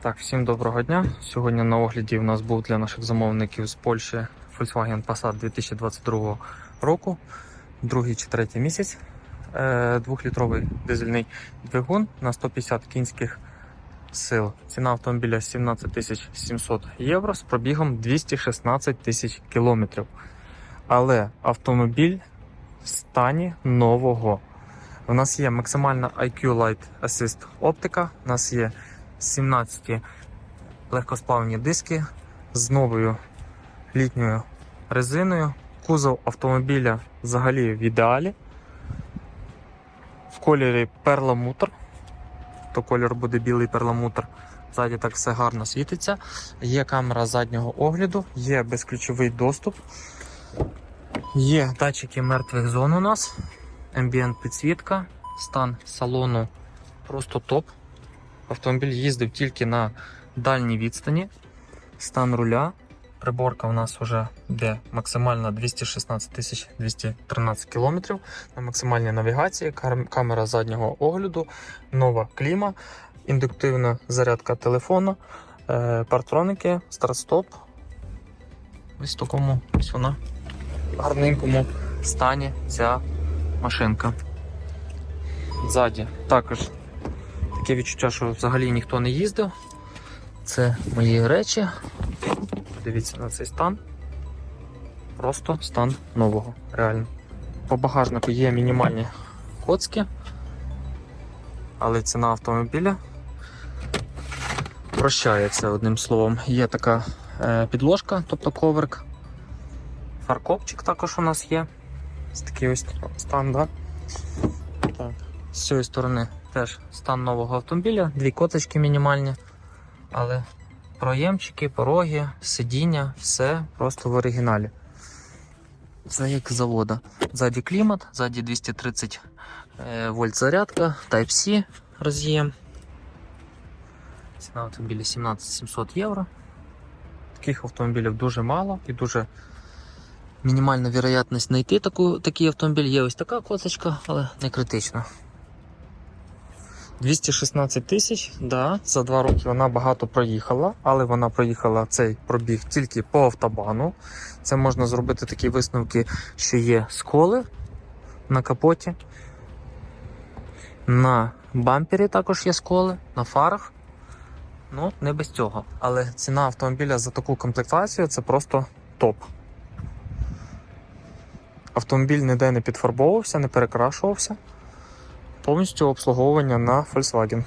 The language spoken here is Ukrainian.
Так, всім доброго дня. Сьогодні на огляді у нас був для наших замовників з Польщі Volkswagen Passat 2022 року, другий чи третій місяць. Е, Двохлітровий дизельний двигун на 150 кінських сил. Ціна автомобіля 17 700 євро з пробігом 216 тисяч кілометрів. Але автомобіль в стані нового. У нас є максимальна IQ Light Assist оптика, у нас є 17 легкосплавні диски з новою літньою резиною. Кузов автомобіля взагалі в ідеалі. В кольорі перламутр. То колір буде білий перламутр. Ззаді так все гарно світиться. Є камера заднього огляду, є безключовий доступ. Є датчики мертвих зон у нас. Ambient підсвітка, стан салону просто топ. Автомобіль їздив тільки на дальній відстані. Стан руля. Приборка у нас вже йде максимальна 216 213 км на максимальній навігації, камера заднього огляду, нова кліма, індуктивна зарядка телефону, е, партроники, старт-стоп. Ось в такому ось вона в гарненькому стані ця машинка. Ззаді також таке відчуття, що взагалі ніхто не їздив. Це мої речі. Дивіться на цей стан. Просто стан нового, реально. По багажнику є мінімальні коцки, але ціна автомобіля прощається одним словом. Є така е, підложка, тобто коверк. Фаркопчик також у нас є. Ось такий ось стан, да? З цієї сторони теж стан нового автомобіля, дві коточки мінімальні, але проємчики, пороги, сидіння, все просто в оригіналі. Це як завода. Ззаді клімат, ззаді 230 е, вольт зарядка, Type-C роз'єм. Ціна автомобіля 17 700 євро. Таких автомобілів дуже мало і дуже мінімальна вірогідність знайти таку, такий автомобіль. Є ось така косочка, але не критично. 216 тисяч, да, за два роки вона багато проїхала, але вона проїхала цей пробіг тільки по автобану. Це можна зробити такі висновки, що є сколи на капоті. На бампері також є сколи, на фарах. Ну, не без цього. Але ціна автомобіля за таку комплектацію це просто топ. Автомобіль ніде не підфарбовувався, не перекрашувався. Повністю обслуговування на Volkswagen.